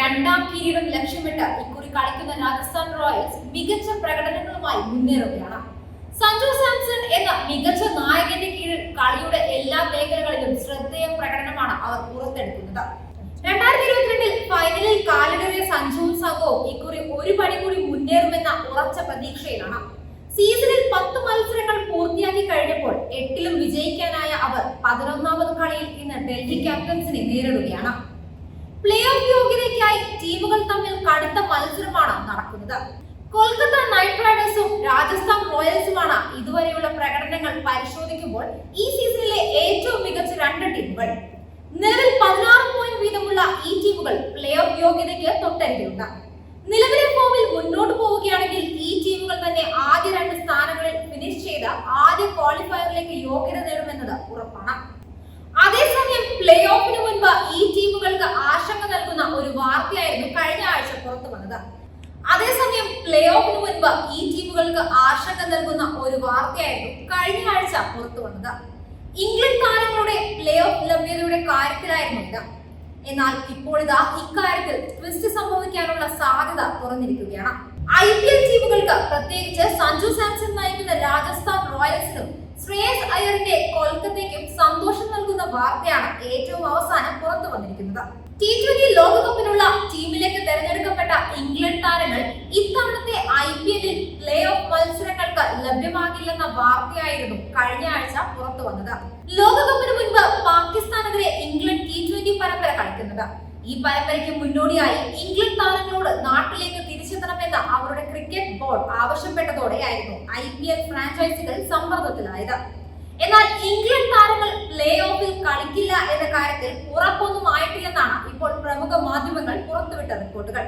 രണ്ടാം കിരീടം ലക്ഷ്യമിട്ട് ഇക്കുറി കളിക്കുന്ന രാജസ്ഥാൻ റോയൽസ് മികച്ച പ്രകടനങ്ങളുമായി മുന്നേറുകയാണ്. സഞ്ജു സാംസൺ എന്ന മികച്ച നായകന്റെ കീഴിൽ കളിയുടെ എല്ലാ മേഖലകളിലും ശ്രദ്ധേയ പ്രകടനമാണ് അവർ പുറത്തെടുക്കുന്നത്. രണ്ടായിരത്തി ഇരുപത്തിരണ്ടിൽ ഫൈനലിൽ കാലിടറിയ സഞ്ജുവും സംഘവും ഇക്കുറി ഒരു പടി കൂടി മുന്നേറുമെന്ന ഉറച്ച പ്രതീക്ഷയിലാണ്. സീസണിൽ പത്ത് മത്സരങ്ങൾ പൂർത്തിയാക്കി കഴിഞ്ഞപ്പോൾ എട്ടിലും വിജയിക്കാനായ അവർ പതിനൊന്നാമത് കളിയിൽ ഇന്ന് ഡൽഹി ക്യാപ്റ്റൻസിനെ നേരിടുകയാണ്. പ്ലേ ഓഫ് യോഗ്യതയ്ക്കായി ടീമുകൾ തമ്മിൽ കടുത്ത മത്സരമാണ് നടക്കുന്നത്. കൊൽക്കത്ത നൈറ്റ് റൈഡേഴ്സും രാജസ്ഥാൻ റോയൽസുമാണ് ഇതുവരെയുള്ള പ്രകടനങ്ങൾ പരിശോധിക്കുമ്പോൾ ഈ സീസണിലെ ഏറ്റവും മികച്ച രണ്ട് ടീമുകൾ നിലവിൽ പതിനാറ് പോയിന്റ് വീതമുള്ള ഈ ടീമുകൾ പ്ലേ ഓഫ് യോഗ്യതയ്ക്ക് തൊട്ടരികിലുണ്ട്. നിലവിലെ ഫോമിൽ മുന്നോട്ട് പോവുകയാണെങ്കിൽ ഈ ടീമുകൾ തന്നെ ആദ്യ രണ്ട് സ്ഥാനങ്ങളിൽ ഫിനിഷ് ചെയ്ത് ആദ്യ ക്വാളിഫയറിലേക്ക് യോഗ്യത നേടുമെന്നത് ഉറപ്പാണ്. പ്ലേ ഓഫിന് മുൻപ് ഈ ടീമുകൾക്ക് ആശങ്ക നൽകുന്ന ഒരു വാർത്തയായിരുന്നു കഴിഞ്ഞ ആഴ്ച പുറത്തു വന്നത്. അതേസമയം പ്ലേ ഓഫിന് മുൻപ് ഈ ടീമുകൾക്ക് ആശങ്ക നൽകുന്ന ഒരു വാർത്തയായിരുന്നു കഴിഞ്ഞ ആഴ്ച പുറത്തു വന്നത്. ഇംഗ്ലണ്ട് താരങ്ങളുടെ പ്ലേ ഓഫ് ലഭ്യതയുടെ കാര്യത്തിലായിരുന്നു ഇത്. എന്നാൽ ഇപ്പോൾ ഇതാ ഇക്കാര്യത്തിൽ ട്വിസ്റ്റ് സംഭവിക്കാനുള്ള സാധ്യത തുറന്നിരിക്കുകയാണ്. ഐ പി എൽ ടീമുകൾക്ക് പ്രത്യേകിച്ച് സഞ്ജു സാംസൺ നയിക്കുന്ന രാജസ്ഥാൻ റോയൽസിനും ശ്രേയസ് അയ്യറിന്റെ വാർത്തയാണ് ഏറ്റവും അവസാനം പുറത്തു വന്നിരിക്കുന്നത്. ടി ട്വന്റി ലോകകപ്പിനുള്ള ടീമിലേക്ക് തെരഞ്ഞെടുക്കപ്പെട്ട ഇംഗ്ലണ്ട് താരങ്ങൾ ഇത്തവണത്തെ ഐ പി എല്ലിൽ പ്ലേ ഓഫ് മത്സരങ്ങൾക്ക് ലഭ്യമാകില്ലെന്ന വാർത്തയായിരുന്നു കഴിഞ്ഞ ആഴ്ച പുറത്തു വന്നത്. ലോകകപ്പിന് മുൻപ് പാകിസ്ഥാനെതിരെ ഇംഗ്ലണ്ട് ടി ട്വന്റി പരമ്പര കളിക്കുന്നത്. ഈ പരമ്പരയ്ക്ക് മുന്നോടിയായി ഇംഗ്ലണ്ട് താരങ്ങളോട് നാട്ടിലേക്ക് തിരിച്ചെത്തണമെന്ന് അവരുടെ ക്രിക്കറ്റ് ബോർഡ് ആവശ്യപ്പെട്ടതോടെയായിരുന്നു ഐ പി എൽ ഫ്രാഞ്ചൈസികൾ സമ്മർദ്ദത്തിലായത്. എന്നാൽ ഇംഗ്ലണ്ട് താരങ്ങൾ പ്ലേ ഓഫിൽ കളിക്കില്ല എന്ന കാര്യത്തിൽ ഉറപ്പൊന്നും ആയിട്ടില്ലെന്നാണ് ഇപ്പോൾ പ്രമുഖ മാധ്യമങ്ങൾ പുറത്തുവിട്ട റിപ്പോർട്ടുകൾ.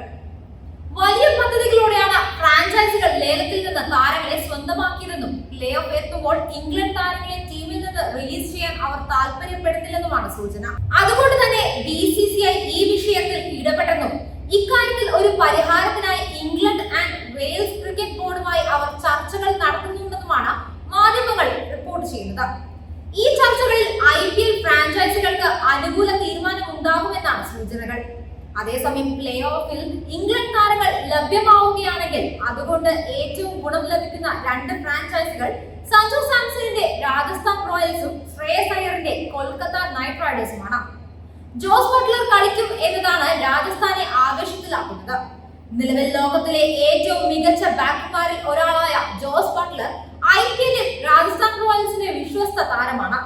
വലിയ പദ്ധതികളോടെയാണ് ഫ്രാഞ്ചൈസികൾ ലേലത്തിൽ നിന്ന് താരങ്ങളെ സ്വന്തമാക്കിയതെന്നും പ്ലേ ഓഫ് എത്തുമ്പോൾ ഇംഗ്ലണ്ട് താരങ്ങളെ ടീമിൽ നിന്ന് റിലീസ് ചെയ്യാൻ അവർ താല്പര്യപ്പെടുന്നില്ലെന്നുമാണ് സൂചന. അതുകൊണ്ട് തന്നെ ബി സി സി ഐ ഈ വിഷയത്തിൽ ഇടപെട്ടെന്നും ഇക്കാര്യത്തിൽ ഒരു പരിഹാരത്തിനായി ഇംഗ്ലണ്ട് ആൻഡ് വെയിൽസ് ക്രിക്കറ്റ് ബോർഡുമായി അവർ ചർച്ചകൾ നടത്തുന്നുണ്ടെന്നുമാണ് മാധ്യമങ്ങൾ റിപ്പോർട്ട് ചെയ്യുന്നത് ഈ ചർച്ചകളിൽ ഐ പി എൽ ഫ്രാഞ്ചൈസികൾക്ക് അനുകൂല തീരുമാനം ഉണ്ടാകുമെന്നാണ് സൂചനകൾ അതേസമയം പ്ലേ ഓഫിൽ ഇംഗ്ലണ്ട് താരങ്ങൾ ലഭ്യമാവുകയാണെങ്കിൽ അതുകൊണ്ട് ഏറ്റവും ഗുണം ലഭിക്കുന്ന രണ്ട് ഫ്രാഞ്ചൈസികൾ സഞ്ജു സാംസണിന്റെ രാജസ്ഥാൻ റോയൽസും ശ്രേയസ് അയ്യറിന്റെ കൊൽക്കത്ത നൈറ്റ് റൈഡേഴ്സുമാണ്. ജോസ് ബട്ട്ലർ കളിക്കും എന്നതാണ് രാജസ്ഥാനെ ആവേശത്തിലാക്കുന്നത്. നിലവിൽ ലോകത്തിലെ ഏറ്റവും മികച്ച ബാറ്റ്മാരിൽ ഒരാളായ ജോസ് ബട്ട്ലർ ഐ പി എല്ലിൽ രാജസ്ഥാൻ റോയൽസിന്റെ വിശ്വസ്ത താരമാണ്.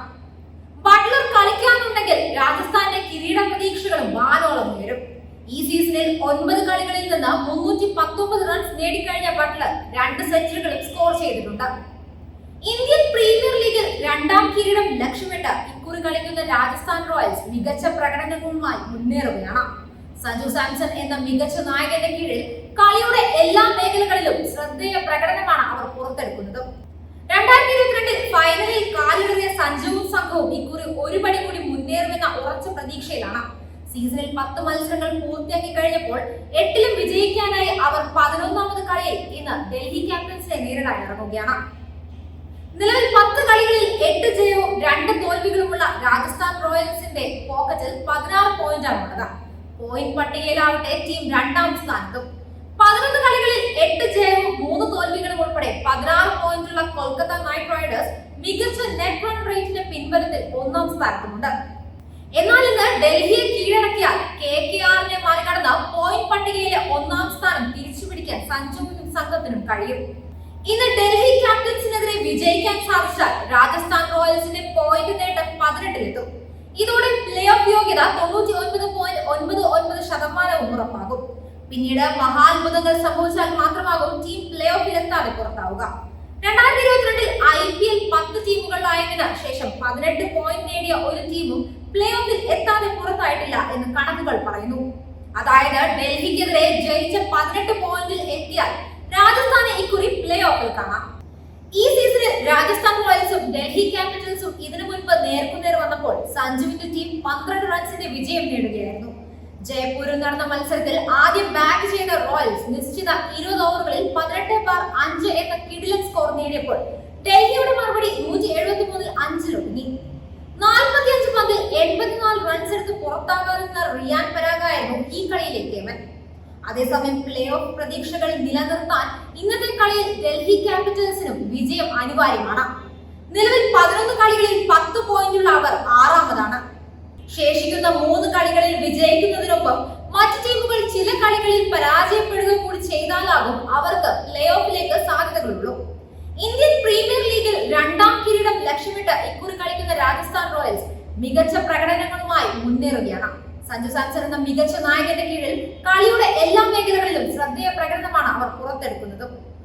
ബട്ട്ലർ കളിക്കാനുണ്ടെങ്കിൽ രാജസ്ഥാന്റെ കിരീട പ്രതീക്ഷകളും വാനോളം ഉയരും ഈ സീസണിൽ ഒൻപത് കളികളിൽ നിന്ന് മുന്നൂറ്റി പത്തൊമ്പത് റൺസ് നേടിക്കഴിഞ്ഞ ബട്ട്ലർ രണ്ട് സെഞ്ചുറികളും സ്കോർ ചെയ്തിട്ടുണ്ട്. ഇന്ത്യൻ പ്രീമിയർ ലീഗിൽ രണ്ടാം കിരീടം ലക്ഷ്യമിട്ട് ഇക്കുറി കളിക്കുന്ന രാജസ്ഥാൻ റോയൽസ് മികച്ച പ്രകടനങ്ങളുമായി മുന്നേറുകയാണ്. സഞ്ജു സാംസൺ എന്ന മികച്ച നായകന്റെ കീഴിൽ കളിയുടെ എല്ലാ മേഖലകളിലും ശ്രദ്ധേയ പ്രകടനമാണ് അവർ പുറത്തെടുക്കുന്നത്. രണ്ടായിരത്തി ഇരുപത്തിരണ്ടിൽ ഫൈനലിൽ കാലിടറിയ സഞ്ജുവും സംഘവും ഇക്കുറി ഒരുപടി കൂടി മുന്നേറുമെന്ന ഉറച്ച പ്രതീക്ഷയിലാണ് സീസണിൽ പത്ത് മത്സരങ്ങൾ പൂർത്തിയാക്കി കഴിഞ്ഞപ്പോൾ എട്ടിലും വിജയിക്കാനായി അവർ പതിനൊന്നാമത് കളിയിൽ ഇന്ന് ഡൽഹി ക്യാപ്റ്റൻസിനെ നേരിടാൻ ഇറങ്ങുകയാണ്. നിലവിൽ പത്ത് കളികളിൽ എട്ട് ജയവും രണ്ട് തോൽവികളുമുള്ള രാജസ്ഥാൻ റോയൽസിന്റെ പോക്കറ്റിൽ പതിനാറ് പോയിന്റാണ് ഉള്ളത്. പോയിന്റ് പട്ടികയിലാവട്ടെ ടീം രണ്ടാം സ്ഥാനത്തും. പതിനൊന്ന് കളികളിൽ എട്ട് ജയവും മൂന്ന് തോൽവികളും ഉൾപ്പെടെ പതിനാറ് പോയിന്റുള്ള കൊൽക്കത്ത നൈറ്റ് റൈഡേഴ്സ് മികച്ച നെറ്റ് റൺ റേറ്റിന്റെ പിൻബലത്തിൽ ഒന്നാം സ്ഥാനത്തുമുണ്ട്. എന്നാൽ ഇന്ന് ഡൽഹിയെ കീഴടക്കിയാൽ കെ കെ ആറിനെ മറികടന്ന പോയിന്റ് പട്ടികയിലെ ഒന്നാം സ്ഥാനം തിരിച്ചുപിടിക്കാൻ സഞ്ജുവിനും സംഘത്തിനും കഴിയും. ഇന്ന് ഡൽഹി ക്യാപ്റ്റൻസിനെതിരെ വിജയിക്കാൻ സാധിച്ചാൽ രാജസ്ഥാൻ റോയൽസിന്റെ പോയിന്റ് നേട്ടം പതിനെട്ടിലെത്തും. ഇതോടെ പ്ലേ ഓഫ് യോഗ്യത തൊണ്ണൂറ്റി ഒൻപത് പോയിന്റ് ഒൻപത് ഒൻപത് ശതമാനവും ഉറപ്പാകും. പിന്നീട് മഹാത്ഭുതങ്ങൾ സംഭവിച്ചാൽ മാത്രമാകും ടീം പ്ലേ ഓഫിൽ എത്താതെ പുറത്താവുക. രണ്ടായിരത്തി ഇരുപത്തിരണ്ടിൽ ഐ പി എൽ പത്ത് ടീമുകളിലായതിനു ശേഷം പതിനെട്ട് പോയിന്റ് നേടിയ ഒരു ടീമും പ്ലേ ഓഫിൽ എത്താതെ പുറത്തായിട്ടില്ല എന്ന് കണക്കുകൾ പറയുന്നു. അതായത് ഡൽഹിക്കെതിരെ ജയിച്ച പതിനെട്ട് പോയിന്റിൽ എത്തിയാൽ രാജസ്ഥാനെ ഇക്കുറി പ്ലേ ഓഫിൽ കാണാം. ഈ സീസണിൽ രാജസ്ഥാൻ റോയൽസും ഡൽഹി ക്യാപിറ്റൽസും ഇതിനു മുൻപ് നേർക്കുനേർ വന്നപ്പോൾ സഞ്ജുവിന്റെ ടീം പന്ത്രണ്ട് റൺസിന്റെ വിജയം നേടുകയായിരുന്നു. ജയ്പൂരിൽ നടന്ന മത്സരത്തിൽ ആദ്യം ബാറ്റ് ചെയ്ത റോയൽസ് നിശ്ചിത ഇരുപത് ഓവറുകളിൽ പതിനെട്ട് ബാർ അഞ്ച് എന്ന കിടിലൻ സ്കോർ നേടിയപ്പോൾ ഡൽഹിയുടെ മറുപടി നൂറ്റി അതേസമയം പ്ലേ ഓഫ് പ്രതീക്ഷകൾ നിലനിർത്താൻ ഇന്നത്തെ കളിയിൽ ഡൽഹി ക്യാപിറ്റൽസിനും വിജയം അനിവാര്യമാണ്. നിലവിൽ പതിനൊന്ന് കളികളിൽ പത്ത് പോയിന്റുള്ള അവർ ആറാമതാണ്. ശേഷിക്കുന്ന മൂന്ന് കളികളിൽ വിജയിക്കുന്നതിനൊപ്പം മറ്റു ടീമുകൾ ചില കളികളിൽ പരാജയപ്പെടുക കൂടി ചെയ്താലാകും അവർക്ക് പ്ലേ ഓഫിലേക്ക് സാധ്യതകളുള്ളൂ. ഇന്ത്യൻ പ്രീമിയർ ലീഗിൽ രണ്ടാം കിരീടം ലക്ഷ്യമിട്ട് ഇക്കുറി കളിക്കുന്ന രാജസ്ഥാൻ റോയൽസ് മികച്ച പ്രകടനങ്ങളുമായി മുന്നേറുകയാണ്. സഞ്ജു സാംസൺ എന്ന മികച്ച നായകന്റെ കീഴിൽ കളിയുടെ എല്ലാ മേഖലകളിലും ശ്രദ്ധേയ പ്രകടനമാണ് അവർ പുറത്തെടുക്കുന്നത്.